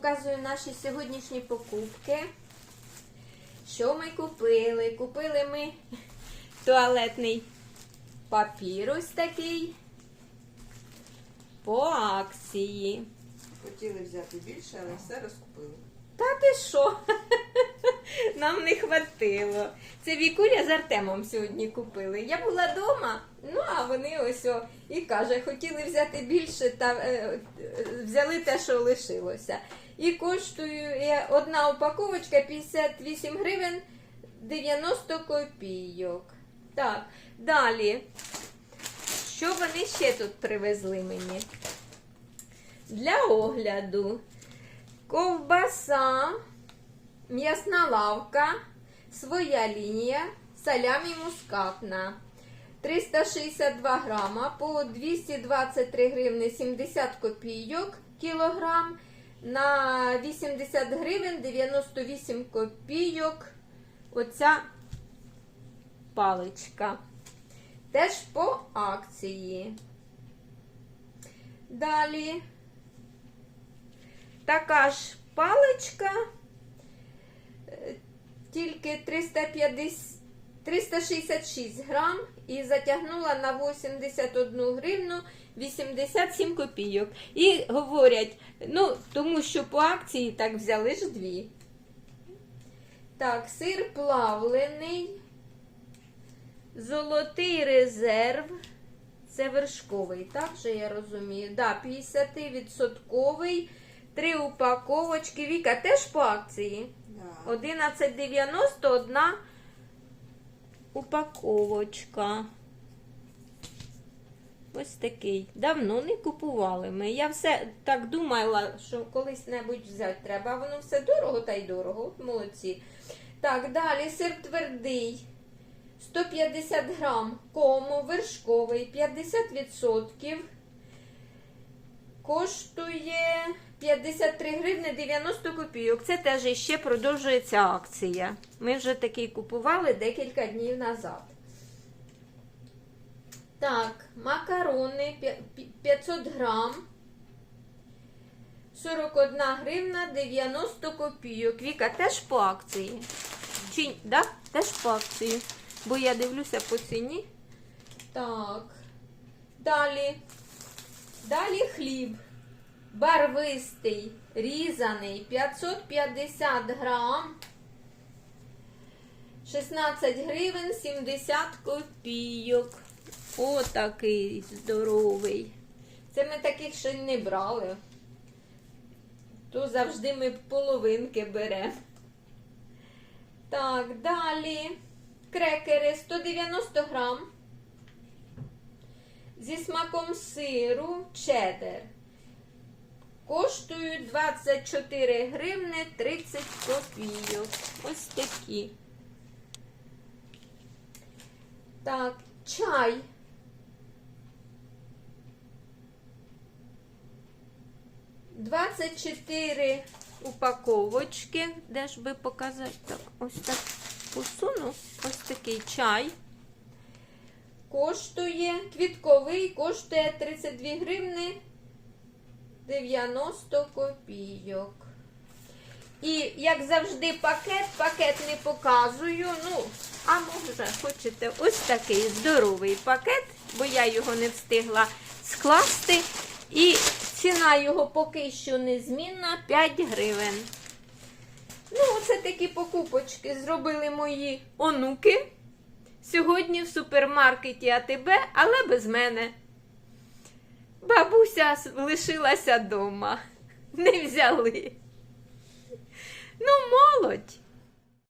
показую наші сьогоднішні покупки. Що ми купили? Купили ми туалетний папір ось такий по акції. Хотіли взяти більше, але все розкупили. Та ти що? Нам не хватило. Це Вікуля з Артемом сьогодні купили. Я була вдома, ну а вони ось о, і каже, хотіли взяти більше та е, е, взяли те, що лишилося. І коштує одна упаковочка 58 гривень 90 копійок. Так, далі. Що вони ще тут привезли мені? Для огляду. Ковбаса, м'ясна лавка, своя лінія, салямі мускатна. 362 грама по 223 гривни 70 копійок кілограм. На 80 гривень 98 копійок оця паличка. Теж по акції. Далі така ж паличка, е, тільки 350, 366 грам і затягнула на 81 гривну 87 копійок. І говорять, ну, тому що по акції так взяли ж дві. Так, сир плавлений, золотий резерв. Це вершковий, так же я розумію. Да, 50-відсотковий. Три упаковочки. Віка теж по акції. Да. 11,90 одна упаковочка. Ось такий. Давно не купували ми. Я все так думала, що колись небудь взяти треба. Воно все дорого та й дорого. Молодці. Так, далі сир твердий. 150 грам кому, вершковий, 50%. Коштує 53 гривни 90 копійок. Це теж іще продовжується акція. Ми вже такий купували декілька днів назад. Так, макарони 500 грам. 41 гривна 90 копійок. Віка теж по акції. Чи да? теж по акції. Бо я дивлюся по ціні. Так. Далі. Далі хліб. Барвистий, різаний, 550 грам. 16 гривень 70 копійок. Отакий здоровий. Це ми таких ще не брали. То завжди ми половинки беремо. Так, далі. Крекери 190 грам. Зі смаком сиру чеддер. Коштують 24 гривни 30 копійок. Ось такі. Так, чай. Двадцять чотири упаковочки. Де ж би показати? Так, ось так посуну. Ось такий чай. Коштує квітковий, коштує 32 гривни 90 копійок. І, як завжди, пакет, пакет не показую. Ну, а може, хочете ось такий здоровий пакет, бо я його не встигла скласти. І ціна його поки що незмінна 5 гривень. Ну, оце такі покупочки зробили мої онуки. Сьогодні в супермаркеті АТБ, але без мене. Бабуся лишилася вдома. Не взяли. Ну, молодь.